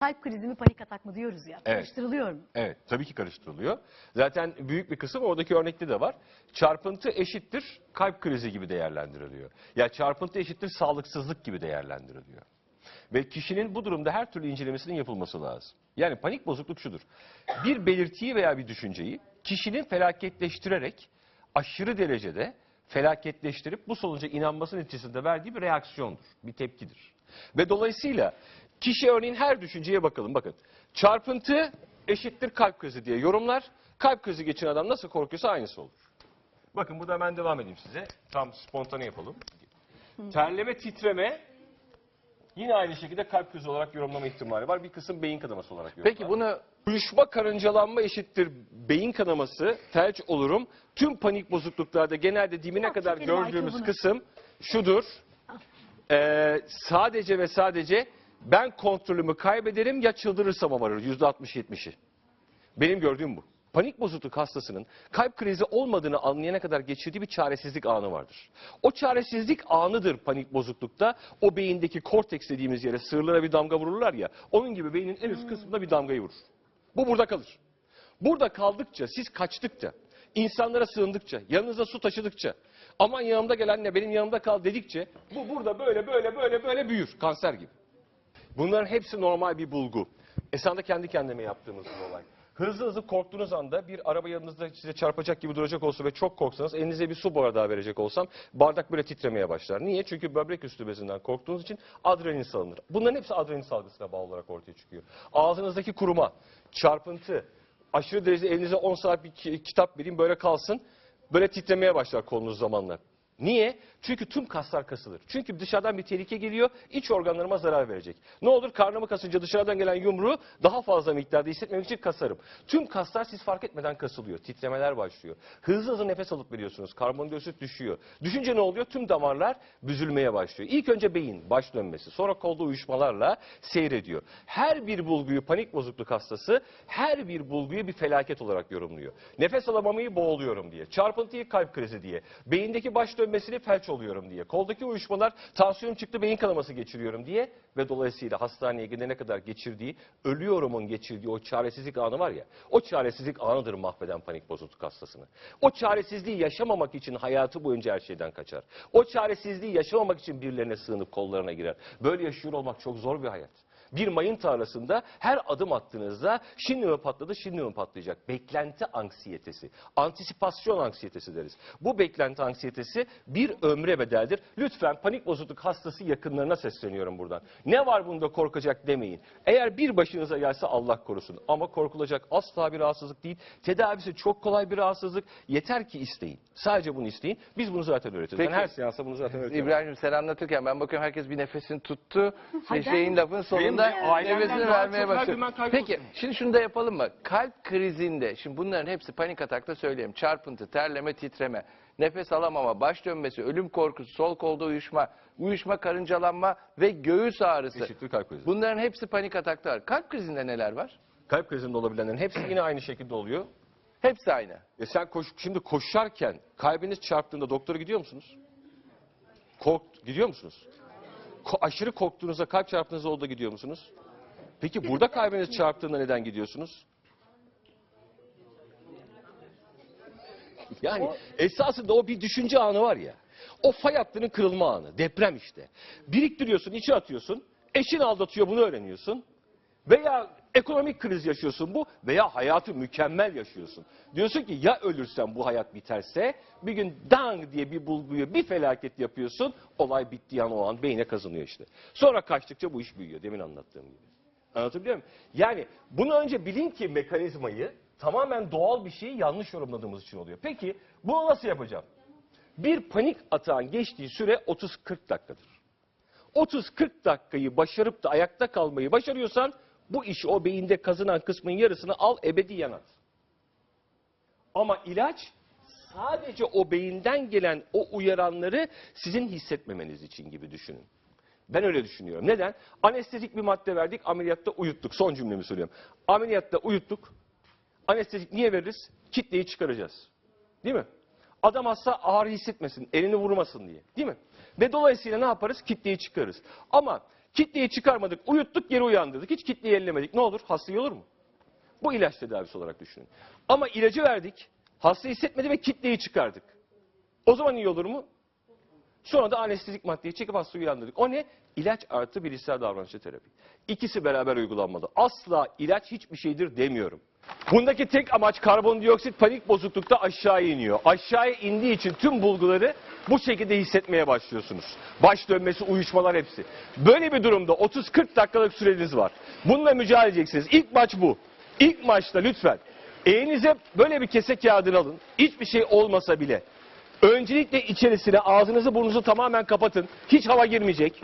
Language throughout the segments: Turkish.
kalp krizi mi panik atak mı diyoruz ya. Evet. Karıştırılıyor mu? Evet, tabii ki karıştırılıyor. Zaten büyük bir kısım oradaki örnekte de var. Çarpıntı eşittir kalp krizi gibi değerlendiriliyor. Ya çarpıntı eşittir sağlıksızlık gibi değerlendiriliyor. Ve kişinin bu durumda her türlü incelemesinin yapılması lazım. Yani panik bozukluk şudur. Bir belirtiyi veya bir düşünceyi kişinin felaketleştirerek aşırı derecede felaketleştirip bu sonuca inanması neticesinde verdiği bir reaksiyondur, bir tepkidir. Ve dolayısıyla kişi örneğin her düşünceye bakalım. Bakın çarpıntı eşittir kalp krizi diye yorumlar. Kalp krizi geçiren adam nasıl korkuyorsa aynısı olur. Bakın burada ben devam edeyim size. Tam spontane yapalım. Terleme, titreme yine aynı şekilde kalp krizi olarak yorumlama ihtimali var. Bir kısım beyin kanaması olarak yorumlar. Peki bunu Uyuşma karıncalanma eşittir beyin kanaması, felç olurum. Tüm panik bozukluklarda genelde dibine kadar gördüğümüz kısım şudur. Ee, sadece ve sadece ben kontrolümü kaybederim ya çıldırırsam yüzde 60-70'i. Benim gördüğüm bu. Panik bozukluk hastasının kalp krizi olmadığını anlayana kadar geçirdiği bir çaresizlik anı vardır. O çaresizlik anıdır panik bozuklukta. O beyindeki korteks dediğimiz yere sığırlara bir damga vururlar ya. Onun gibi beynin en üst kısmında bir damgayı vurur. Bu burada kalır. Burada kaldıkça, siz kaçtıkça, insanlara sığındıkça, yanınıza su taşıdıkça, aman yanımda gelenle benim yanımda kal dedikçe, bu burada böyle böyle böyle böyle büyür, kanser gibi. Bunların hepsi normal bir bulgu. Esanda kendi kendime yaptığımız bir olay. Hızlı hızlı korktuğunuz anda bir araba yanınızda size çarpacak gibi duracak olsa ve çok korksanız elinize bir su bardağı verecek olsam bardak böyle titremeye başlar. Niye? Çünkü böbrek üstü bezinden korktuğunuz için adrenalin salınır. Bunların hepsi adrenalin salgısına bağlı olarak ortaya çıkıyor. Ağzınızdaki kuruma, çarpıntı, aşırı derecede elinize 10 saat bir ki- kitap vereyim böyle kalsın. Böyle titremeye başlar kolunuz zamanla. Niye? Çünkü tüm kaslar kasılır. Çünkü dışarıdan bir tehlike geliyor, iç organlarıma zarar verecek. Ne olur karnımı kasınca dışarıdan gelen yumruğu daha fazla miktarda hissetmemek için kasarım. Tüm kaslar siz fark etmeden kasılıyor. Titremeler başlıyor. Hızlı hızlı nefes alıp veriyorsunuz. Karbondioksit düşüyor. Düşünce ne oluyor? Tüm damarlar büzülmeye başlıyor. İlk önce beyin, baş dönmesi, sonra kolda uyuşmalarla seyrediyor. Her bir bulguyu panik bozukluk hastası her bir bulguyu bir felaket olarak yorumluyor. Nefes alamamayı boğuluyorum diye. Çarpıntıyı kalp krizi diye. Beyindeki baş dönmesini felç oluyorum diye. Koldaki uyuşmalar tansiyon çıktı beyin kanaması geçiriyorum diye. Ve dolayısıyla hastaneye gidene kadar geçirdiği, ölüyorumun geçirdiği o çaresizlik anı var ya. O çaresizlik anıdır mahveden panik bozukluk hastasını. O çaresizliği yaşamamak için hayatı boyunca her şeyden kaçar. O çaresizliği yaşamamak için birilerine sığınıp kollarına girer. Böyle yaşıyor olmak çok zor bir hayat. Bir mayın tarlasında her adım attığınızda şimdi mi patladı, şimdi mi patlayacak? Beklenti anksiyetesi, antisipasyon anksiyetesi deriz. Bu beklenti anksiyetesi bir ömre bedeldir. Lütfen panik bozukluk hastası yakınlarına sesleniyorum buradan. Ne var bunda korkacak demeyin. Eğer bir başınıza gelse Allah korusun. Ama korkulacak asla bir rahatsızlık değil. Tedavisi çok kolay bir rahatsızlık. Yeter ki isteyin. Sadece bunu isteyin. Biz bunu zaten öğretiyoruz. Peki. Ben her seansta bunu zaten öğretiyorum. İbrahim sen anlatırken ben bakıyorum herkes bir nefesini tuttu. Şeyin lafın sonunda Nefesini daha vermeye başladı. Peki şimdi şunu da yapalım mı? Kalp krizinde şimdi bunların hepsi panik atakta söyleyeyim. Çarpıntı, terleme, titreme, nefes alamama, baş dönmesi, ölüm korkusu, sol kolda uyuşma, uyuşma, karıncalanma ve göğüs ağrısı. Eşittir kalp krizi. Bunların hepsi panik atakta var. Kalp krizinde neler var? Kalp krizinde olabilenlerin hepsi yine aynı şekilde oluyor. Hepsi aynı. E sen koş, şimdi koşarken kalbiniz çarptığında doktora gidiyor musunuz? Kork, gidiyor musunuz? Aşırı korktuğunuzda kalp çarptığınız oldu gidiyor musunuz? Peki burada kalbiniz çarptığında neden gidiyorsunuz? Yani esasında o bir düşünce anı var ya. O fay hattının kırılma anı. Deprem işte. Biriktiriyorsun, içe atıyorsun. Eşin aldatıyor bunu öğreniyorsun. Veya ekonomik kriz yaşıyorsun bu veya hayatı mükemmel yaşıyorsun. Diyorsun ki ya ölürsem bu hayat biterse bir gün dang diye bir bulguyu bir felaket yapıyorsun. Olay bittiği an o an beyne kazınıyor işte. Sonra kaçtıkça bu iş büyüyor demin anlattığım gibi. Anlatabiliyor muyum? Yani bunu önce bilin ki mekanizmayı tamamen doğal bir şeyi yanlış yorumladığımız için oluyor. Peki bunu nasıl yapacağım? Bir panik atağın geçtiği süre 30-40 dakikadır. 30-40 dakikayı başarıp da ayakta kalmayı başarıyorsan bu işi o beyinde kazınan kısmın yarısını al ebediyen at. Ama ilaç sadece o beyinden gelen o uyaranları sizin hissetmemeniz için gibi düşünün. Ben öyle düşünüyorum. Neden? Anestezik bir madde verdik, ameliyatta uyuttuk. Son cümlemi söylüyorum. Ameliyatta uyuttuk. Anestezik niye veririz? Kitleyi çıkaracağız. Değil mi? Adam hasta ağrı hissetmesin, elini vurmasın diye. Değil mi? Ve dolayısıyla ne yaparız? Kitleyi çıkarırız. Ama Kitleyi çıkarmadık, uyuttuk, geri uyandırdık. Hiç kitleyi ellemedik. Ne olur? Hasta iyi olur mu? Bu ilaç tedavisi olarak düşünün. Ama ilacı verdik, hasta hissetmedi ve kitleyi çıkardık. O zaman iyi olur mu? Sonra da anestezik maddeyi çekip hastayı uyandırdık. O ne? İlaç artı bilişsel davranışçı terapi. İkisi beraber uygulanmalı. Asla ilaç hiçbir şeydir demiyorum. Bundaki tek amaç karbondioksit panik bozuklukta aşağı iniyor. Aşağıya indiği için tüm bulguları bu şekilde hissetmeye başlıyorsunuz. Baş dönmesi, uyuşmalar hepsi. Böyle bir durumda 30-40 dakikalık süreniz var. Bununla mücadele edeceksiniz. İlk maç bu. İlk maçta lütfen elinize böyle bir kese kağıdını alın. Hiçbir şey olmasa bile. Öncelikle içerisine ağzınızı burnunuzu tamamen kapatın. Hiç hava girmeyecek.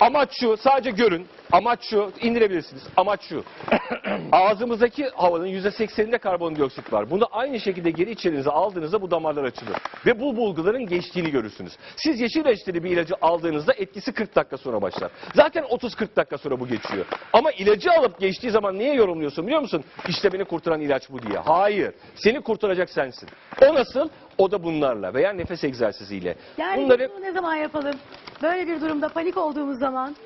Amaç şu, sadece görün. Amaç şu, indirebilirsiniz. Amaç şu. Ağzımızdaki havanın %80'inde karbondioksit var. Bunu aynı şekilde geri içerinize aldığınızda bu damarlar açılır. Ve bu bulguların geçtiğini görürsünüz. Siz yeşil reçeteli bir ilacı aldığınızda etkisi 40 dakika sonra başlar. Zaten 30-40 dakika sonra bu geçiyor. Ama ilacı alıp geçtiği zaman niye yorumluyorsun biliyor musun? İşte beni kurtaran ilaç bu diye. Hayır. Seni kurtaracak sensin. O nasıl? O da bunlarla veya nefes egzersiziyle. Yani Bunları bunu ne zaman yapalım? Böyle bir durumda panik olduğumuz zaman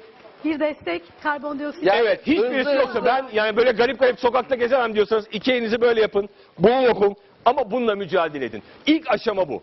bir destek karbondioksit. Ya- Evet hiçbirisi yoksa ben yani böyle garip garip sokakta gezemem diyorsanız iki elinizi böyle yapın. Bunu yapın ama bununla mücadele edin. İlk aşama bu.